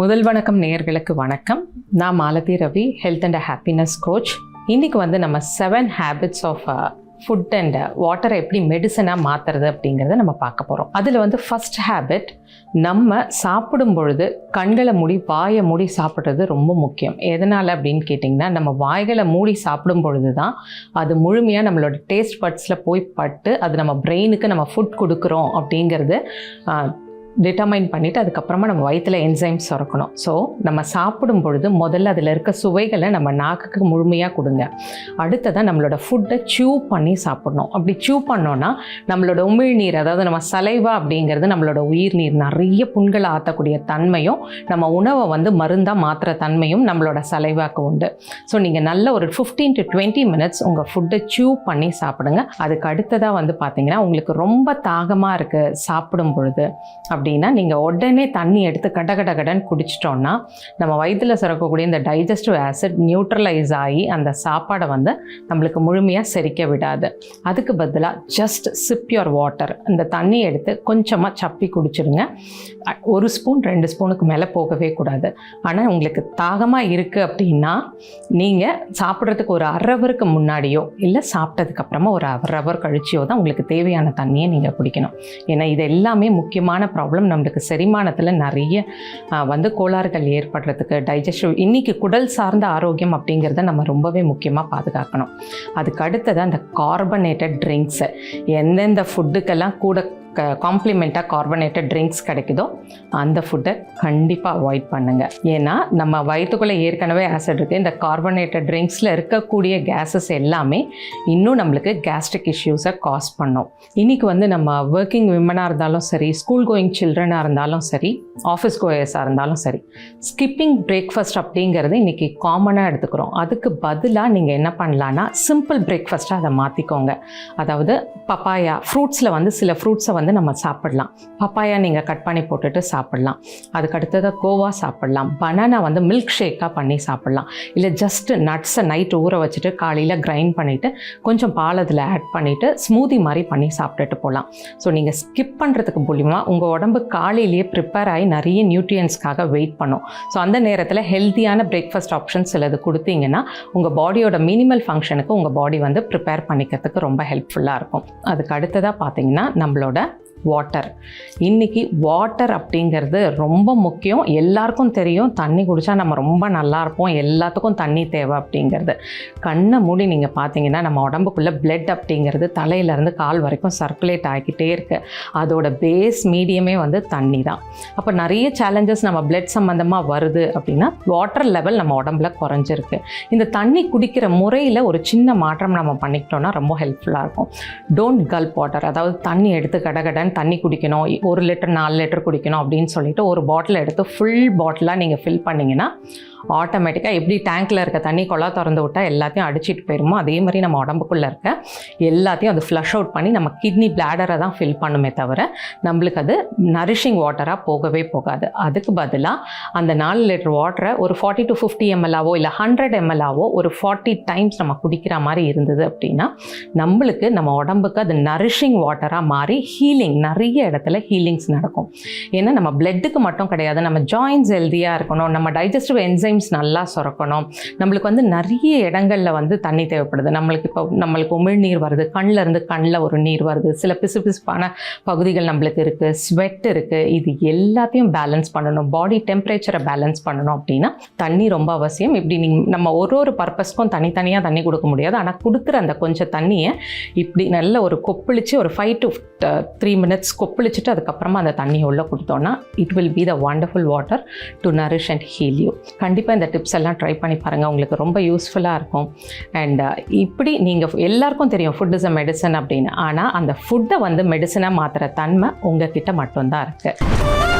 முதல் வணக்கம் நேயர்களுக்கு வணக்கம். நான் Malathi Ravi health and happiness coach இன்றைக்கி வந்து நம்ம seven habits of food and வாட்டரை எப்படி மெடிசனாக மாற்றுறது அப்படிங்கிறத நம்ம பார்க்க போகிறோம் அதில் வந்து ஃபஸ்ட் ஹேபிட் நம்ம சாப்பிடும் பொழுது கண்களை மூடி வாயை மூடி சாப்பிட்றது ரொம்ப முக்கியம். எதனால் அப்படின்னு கேட்டிங்கன்னா நம்ம வாய்களை மூடி சாப்பிடும் பொழுது தான் அது முழுமையாக நம்மளோட டேஸ்ட் பட்ஸில் போய் பட்டு அது நம்ம பிரெயினுக்கு நம்ம ஃபுட் கொடுக்குறோம் அப்படிங்கிறது டிட்டர்மைன் பண்ணிவிட்டு அதுக்கப்புறமா நம்ம வயிற்றில் என்சைம்ஸ் சுரக்கணும். ஸோ நம்ம சாப்பிடும் பொழுது முதல்ல அதில் இருக்க சுவைகளை நம்ம நாக்குக்கு முழுமையாக கொடுங்க. அடுத்ததாக நம்மளோட ஃபுட்டை ச்சியூ பண்ணி சாப்பிடணும். அப்படி சூ பண்ணோன்னா நம்மளோட உமிழ்நீர் அதாவது நம்ம சலைவா அப்படிங்கிறது நம்மளோட உயிர் நீர் நிறைய புண்களை ஆற்றக்கூடிய தன்மையும் நம்ம உணவை வந்து மருந்தாக மாற்றுற தன்மையும் நம்மளோட சலைவாக்கு உண்டு. ஸோ நீங்கள் நல்ல ஒரு ஃபிஃப்டீன் டு டுவெண்ட்டி மினிட்ஸ் உங்கள் ஃபுட்டை ச்சியூ பண்ணி சாப்பிடுங்க. அதுக்கு அடுத்ததாக வந்து பார்த்தீங்கன்னா உங்களுக்கு ரொம்ப தாகமாக இருக்குது சாப்பிடும் பொழுது. அப்படி அப்படின்னா நீங்கள் உடனே தண்ணி எடுத்து கட கட கடன் குடிச்சிட்டோன்னா நம்ம வயிற்றில் சுரக்கக்கூடிய இந்த டைஜஸ்டிவ் ஆசிட் நியூட்ரலைஸ் ஆகி அந்த சாப்பாடை வந்து நம்மளுக்கு முழுமையாக செரிக்க விடாது. அதுக்கு பதிலாக ஜஸ்ட் சிப் யோர் வாட்டர் இந்த தண்ணி எடுத்து கொஞ்சமாக சப்பி குடிச்சிடுங்க ஒரு ஸ்பூன் ரெண்டு ஸ்பூனுக்கு மேலே போகவே கூடாது. ஆனால் உங்களுக்கு தாகமாக இருக்குது அப்படின்னா நீங்கள் சாப்பிட்றதுக்கு ஒரு அரை ஹவருக்கு முன்னாடியோ இல்லை சாப்பிட்டதுக்கு அப்புறமா ஒரு அரை ஹவர் கழிச்சியோ தான் உங்களுக்கு தேவையான தண்ணியை நீங்கள் குடிக்கணும். ஏன்னா இது எல்லாமே முக்கியமான ப்ராப்ளம் ப்ராப்ளம் நம்மளுக்கு செரிமானத்தில் நிறைய வந்து கோளாறுகள் ஏற்படுறதுக்கு டைஜஸ்டிவ் இன்றைக்கி குடல் சார்ந்த ஆரோக்கியம் அப்படிங்கிறத நம்ம ரொம்பவே முக்கியமாக பாதுகாக்கணும். அதுக்கு அடுத்தது அந்த கார்பனேட்டட் ட்ரிங்க்ஸு எந்தெந்த ஃபுட்டுக்கெல்லாம் கூட காம்ப்ளிமெண்ட்டாக கார்பனேட்டட் ட்ரிங்க்ஸ் கிடைக்குதோ அந்த ஃபுட்டை கண்டிப்பாக அவாய்ட் பண்ணுங்கள் ஏன்னா நம்ம வயிற்றுக்குள்ளே ஏற்கனவே ஆசிட் இருக்குது இந்த கார்பனேட்டட் ட்ரிங்க்ஸில் இருக்கக்கூடிய கேஸஸ் எல்லாமே இன்னும் நம்மளுக்கு கேஸ்ட்ரிக் இஷ்யூஸை காஸ் பண்ணும். இன்றைக்கி வந்து நம்ம ஒர்க்கிங் விமனாக இருந்தாலும் சரி ஸ்கூல் கோயிங் சில்ட்ரனாக இருந்தாலும் சரி ஆஃபீஸ் கோயர்ஸாக இருந்தாலும் சரி ஸ்கிப்பிங் பிரேக்ஃபாஸ்ட் அப்படிங்கிறது இன்றைக்கி காமனாக எடுத்துக்கிறோம். அதுக்கு பதிலாக நீங்கள் என்ன பண்ணலான்னா சிம்பிள் பிரேக்ஃபாஸ்ட்டாக அதை மாற்றிக்கோங்க அதாவது பப்பாயா ஃப்ரூட்ஸில் வந்து சில ஃப்ரூட்ஸை வந்து நம்ம சாப்பிடலாம். பப்பாயா நீங்கள் கட் பண்ணி போட்டுட்டு சாப்பிடலாம். அதுக்கு அடுத்ததாக கோவா சாப்பிடலாம். பனானா வந்து மில்க் ஷேக்காக பண்ணி சாப்பிடலாம். இல்லை ஜஸ்ட் நட்ஸை நைட் ஊற வச்சுட்டு காலையில் கிரைண்ட் பண்ணிவிட்டு கொஞ்சம் பால் அதில் ஆட் பண்ணிவிட்டு ஸ்மூதி மாதிரி பண்ணி சாப்பிட்டுட்டு போகலாம் ஸோ நீங்கள் ஸ்கிப் பண்ணுறதுக்கு மூலிமா உங்கள் உடம்பு காலையிலேயே ப்ரிப்பேர் ஆகி நிறைய நியூட்ரியன்ஸ்க்காக வெயிட் பண்ணும். ஸோ அந்த நேரத்தில் ஹெல்த்தியான பிரேக்ஃபாஸ்ட் ஆப்ஷன்ஸ் சிலது கொடுத்தீங்கன்னா உங்கள் பாடியோட மினிமல் ஃபங்க்ஷனுக்கு உங்கள் பாடி வந்து ப்ரிப்பேர் பண்ணிக்கிறதுக்கு ரொம்ப ஹெல்ப்ஃபுல்லாக இருக்கும். அதுக்கு அடுத்ததாக பார்த்தீங்கன்னா நம்மளோட வாட்டர் இன்னைக்கு வாட்டர் அப்படிங்கிறது ரொம்ப முக்கியம். எல்லாருக்கும் தெரியும். தண்ணி குடித்தா நம்ம ரொம்ப நல்லா இருப்போம். எல்லாத்துக்கும் தண்ணி தேவை அப்படிங்கிறது. கண்ணை மூடி நீங்கள் பார்த்தீங்கன்னா நம்ம உடம்புக்குள்ளே பிளட் அப்படிங்கிறது தலையிலேருந்து கால் வரைக்கும் சர்க்குலேட் ஆகிக்கிட்டே இருக்குது அதோட பேஸ் மீடியமே வந்து தண்ணி தான். அப்போ நிறைய சேலஞ்சஸ் நம்ம பிளட் சம்மந்தமாக வருது அப்படின்னா வாட்டர் லெவல் நம்ம உடம்புல குறைஞ்சிருக்கு. இந்த தண்ணி குடிக்கிற முறையில் ஒரு சின்ன மாற்றம் நம்ம பண்ணிக்கிட்டோம்னா ரொம்ப ஹெல்ப்ஃபுல்லாக இருக்கும். டோன்ட் கல்ப் வாட்டர் அதாவது தண்ணி எடுத்து டைம் தண்ணி குடிக்கணும் ஒரு லிட்டர் நாலு லிட்டர் குடிக்கணும் அப்படின்னு சொல்லிட்டு ஒரு பாட்டில் எடுத்து ஃபுல் பாட்டிலாக நீங்கள் ஃபில் பண்ணிங்கன்னா ஆட்டோமேட்டிக்காக எப்படி டேங்க்கில் இருக்க தண்ணி குழா திறந்து விட்டால் எல்லாத்தையும் அடிச்சிட்டு போயிருமோ அதே மாதிரி நம்ம உடம்புக்குள்ளே இருக்க எல்லாத்தையும் அது ஃப்ளஷ் அவுட் பண்ணி நம்ம கிட்னி பிளாடரை தான் ஃபில் பண்ணுமே தவிர நம்மளுக்கு அது நரிஷிங் வாட்டராக போகவே போகாது. அதுக்கு பதிலாக அந்த நாலு லிட்டர் வாட்டரை ஒரு ஃபார்ட்டி டு ஃபிஃப்டி எம்எல்ஆவோ இல்லை ஹண்ட்ரட் எம்எல்ஆவோ ஒரு ஃபார்ட்டி டைம்ஸ் நம்ம குடிக்கிற மாதிரி இருந்தது அப்படின்னா நம்மளுக்கு நம்ம உடம்புக்கு அது நரிஷிங் வாட்டராக மாறி ஹீலிங் நிறைய இடத்துல ஹீலிங்ஸ் நடக்கும். ஏன்னா நம்ம பிளட்டுக்கு மட்டும் கிடையாது நம்ம ஜாயின்ஸ் ஹெல்த்தியாக இருக்கணும் நம்ம டைஜஸ்டிவ் என்சைம்ஸ் நல்லா சுரக்கணும். நம்மளுக்கு வந்து நிறைய இடங்களில் வந்து தண்ணி தேவைப்படுது. நம்மளுக்கு இப்போ நம்மளுக்கு உமிழ்நீர் வருது. கண்ணில் இருந்து கண்ணில் ஒரு நீர் வருது. சில பிசுபிசுப்பான பகுதிகள் நம்மளுக்கு இருக்குது ஸ்வெட் இருக்குது இது எல்லாத்தையும் பேலன்ஸ் பண்ணணும். பாடி டெம்பரேச்சரை பேலன்ஸ் பண்ணணும் அப்படின்னா தண்ணி ரொம்ப அவசியம். இப்படி நீங்கள் நம்ம ஒரு ஒரு பர்பஸ்க்கும் தனித்தனியாக தண்ணி கொடுக்க முடியாது. ஆனால் கொடுக்குற அந்த கொஞ்சம் தண்ணியை இப்படி நல்ல ஒரு கொப்பளிச்சு ஒரு ஃபைவ் டு த்ரீ மினிட்ஸ் கொப்பளிச்சுட்டு அதுக்கப்புறமா அந்த தண்ணியை உள்ளே கொடுத்தோன்னா it will be the wonderful water to nourish and heal you கண்டிப்பாக இந்த டிப்ஸ் எல்லாம் ட்ரை பண்ணி பாருங்கள் உங்களுக்கு ரொம்ப யூஸ்ஃபுல்லாக இருக்கும். அண்ட் இப்படி நீங்கள் எல்லாருக்கும் தெரியும் ஃபுட் இஸ் அ மெடிசன் அப்படின்னு. ஆனால் அந்த ஃபுட்டை வந்து மெடிசனாக மாற்றுற தன்மை உங்ககிட்ட மட்டும்தான் இருக்குது